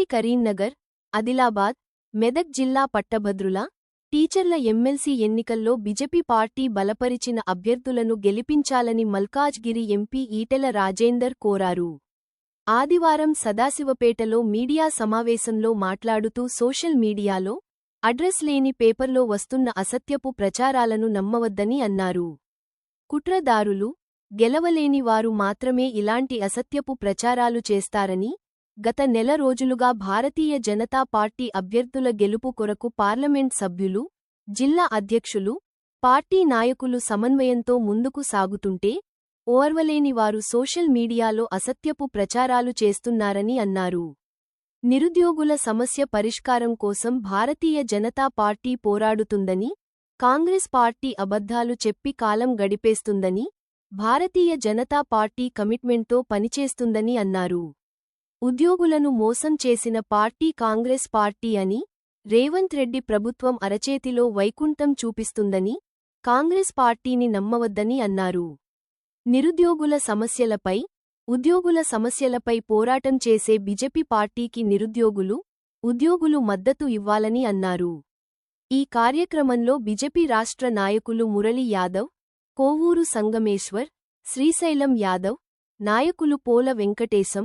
కరీంనగర్ ఆదిలాబాద్ మెదక్ జిల్లా పట్టభద్రుల టీచర్ల ఎమ్మెల్సీ ఎన్నికల్లో బిజెపి పార్టీ బలపరిచిన అభ్యర్థులను గెలిపించాలని మల్కాజ్గిరి ఎంపీ ఈటెల రాజేందర్ కోరారు. ఆదివారం సదాశివపేటలో మీడియా సమావేశంలో మాట్లాడుతూ సోషల్ మీడియాలో అడ్రస్ లేని పేపర్లో వస్తున్న అసత్యపు ప్రచారాలను నమ్మవద్దని అన్నారు. కుట్రదారులు గెలవలేని వారు మాత్రమే ఇలాంటి అసత్యపు ప్రచారాలు చేస్తారని గత నెల రోజులుగా భారతీయ జనతా పార్టీ అభ్యర్థుల గెలుపు కొరకు పార్లమెంట్ సభ్యులు జిల్లా అధ్యక్షులు పార్టీ నాయకులు సమన్వయంతో ముందుకు సాగుతుంటే ఓర్వలేని వారు సోషల్ మీడియాలో అసత్యపు ప్రచారాలు చేస్తున్నారని అన్నారు. నిరుద్యోగుల సమస్య పరిష్కారం కోసం భారతీయ జనతా పార్టీ పోరాడుతుందని కాంగ్రెస్ పార్టీ అబద్ధాలు చెప్పి కాలం గడిపేస్తుందని భారతీయ జనతా పార్టీ కమిట్మెంట్తో పనిచేస్తుందని అన్నారు. ఉద్యోగులను మోసం చేసిన పార్టీ కాంగ్రెస్ పార్టీ అని రేవంత్ రెడ్డి ప్రభుత్వం అరచేతిలో వైకుంఠం చూపిస్తుందని కాంగ్రెస్ పార్టీని నమ్మవద్దని అన్నారు. నిరుద్యోగుల సమస్యలపై ఉద్యోగుల సమస్యలపై పోరాటం చేసే బిజెపి పార్టీకి నిరుద్యోగులు ఉద్యోగులు మద్దతు ఇవ్వాలని అన్నారు. ఈ కార్యక్రమంలో బిజెపి రాష్ట్ర నాయకులు మురళి యాదవ్ కోవూరు సంగమేశ్వర్ శ్రీశైలం యాదవ్ నాయకులు పోల వెంకటేశం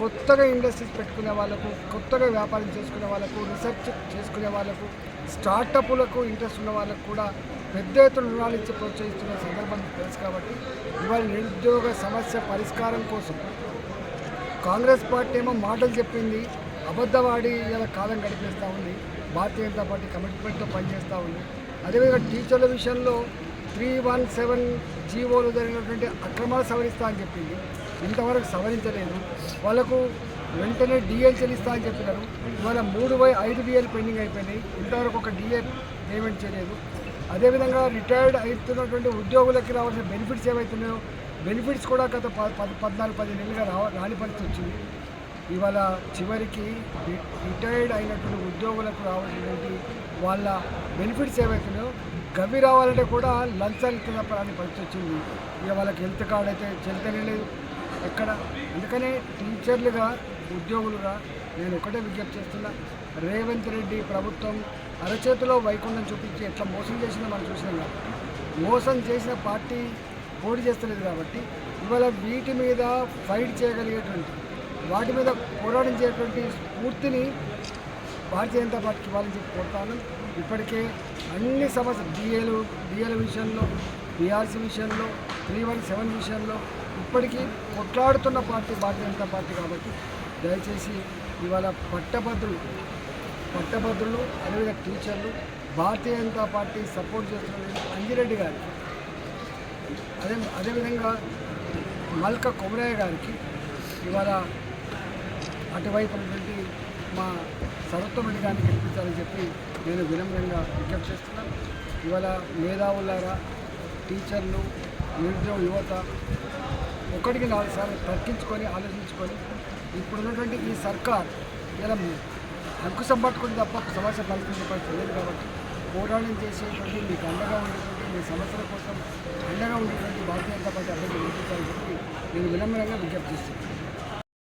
కొత్తగా ఇండస్ట్రీస్ పెట్టుకునే వాళ్ళకు కొత్తగా వ్యాపారం చేసుకునే వాళ్ళకు రీసెర్చ్ చేసుకునే వాళ్ళకు స్టార్టప్లకు ఇంట్రెస్ట్ ఉన్న వాళ్ళకు కూడా పెద్ద ఎత్తున రుణాలు ఇచ్చి ప్రోత్సహిస్తున్న సందర్భం తెలుసు కాబట్టి ఇవాళ నిరుద్యోగ సమస్య పరిష్కారం కోసం కాంగ్రెస్ పార్టీ ఏమో మాటలు చెప్పింది అబద్ధవాడి ఇలా కాలం గడిపేస్తూ ఉంది భారతీయ జనతా పార్టీ కమిట్మెంట్తో పనిచేస్తూ ఉంది. అదేవిధంగా టీచర్ల విషయంలో త్రీ వన్ సెవెన్ జీవోలు జరిగినటువంటి అక్రమాలు సవరిస్తా అని చెప్పింది. ఇంతవరకు సవరించలేదు. వాళ్ళకు వెంటనే డిఎల్ చెల్లిస్తా అని చెప్పినారు. ఇవాళ మూడు బై ఐదు డిఎల్ పెండింగ్ అయిపోయినాయి. ఇంతవరకు ఒక డిఏ పేమెంట్ చేయలేదు. అదేవిధంగా రిటైర్డ్ అవుతున్నటువంటి ఉద్యోగులకి రావాల్సిన బెనిఫిట్స్ ఏవైతున్నాయో బెనిఫిట్స్ కూడా గత ప పది పద్నాలుగు పది నెలలుగా రా రాని పరిస్థితి వచ్చింది. ఇవాళ చివరికి రి- రిటైర్డ్ అయినటువంటి ఉద్యోగులకు రావాల్సినటువంటి వాళ్ళ బెనిఫిట్స్ ఏవైతున్నాయో గవి రావాలంటే కూడా లంచాలు కింద రాని పరిస్థితి వచ్చింది. ఇక వాళ్ళకి హెల్త్ కార్డ్ అయితే చెల్తనే లేదు. ఎక్కడ? అందుకనే టీచర్లుగా ఉద్యోగులుగా నేను ఒకటే విజ్ఞప్తి చేస్తున్నా. రేవంత్ రెడ్డి ప్రభుత్వం అరచేతిలో వైకుంఠం చూపించి ఎట్లా మోసం చేసిందో మనం చూసినాం కాబట్టి. మోసం చేసిన పార్టీ పోటీ చేస్తలేదు కాబట్టి ఇవాళ వీటి మీద ఫైట్ చేయగలిగేటువంటి వాటి మీద పోరాటం చేయటువంటి స్ఫూర్తిని భారతీయ జనతా పార్టీకి ఇవ్వాలని చెప్పి కోరుతాను ఇప్పటికే అన్ని సమస్యలు డిఏలు డిఏల విషయంలో బీఆర్సీ విషయంలో త్రీ వన్ సెవెన్ విషయంలో ఇప్పటికీ కొట్లాడుతున్న పార్టీ భారతీయ జనతా పార్టీ కాబట్టి దయచేసి ఇవాళ పట్టభద్రులు పట్టభద్రులు అదేవిధంగా టీచర్లు భారతీయ జనతా పార్టీ సపోర్ట్ చేస్తున్న అంజిరెడ్డి గారు అదే అదేవిధంగా మల్క కొమరయ్య గారికి ఇవాళ అటువైపు ఉన్నటువంటి మా సరత్వమణి గారిని గెలిపించాలని చెప్పి నేను వినమ్రంగా విజ్ఞప్తి చేస్తున్నాను. ఇవాళ మేధావులారా టీచర్లు నిరుద్యోగ యువత ఒకటికి నాలుగు సార్లు తగ్గించుకొని ఆలోచించుకొని ఇప్పుడున్నటువంటి ఈ సర్కార్ ఇలా అంకుశం పట్టుకుని తప్ప సమస్య పరిస్థితి లేదు కాబట్టి పోరాటం చేసేటువంటి మీకు అండగా ఉండేటువంటి మీ సమస్యల కోసం అండగా ఉండేటువంటి భారతీయ జనతా పార్టీ అభ్యర్థి చెప్పి నేను వినమ్రంగా విజ్ఞప్తి చేస్తున్నాను.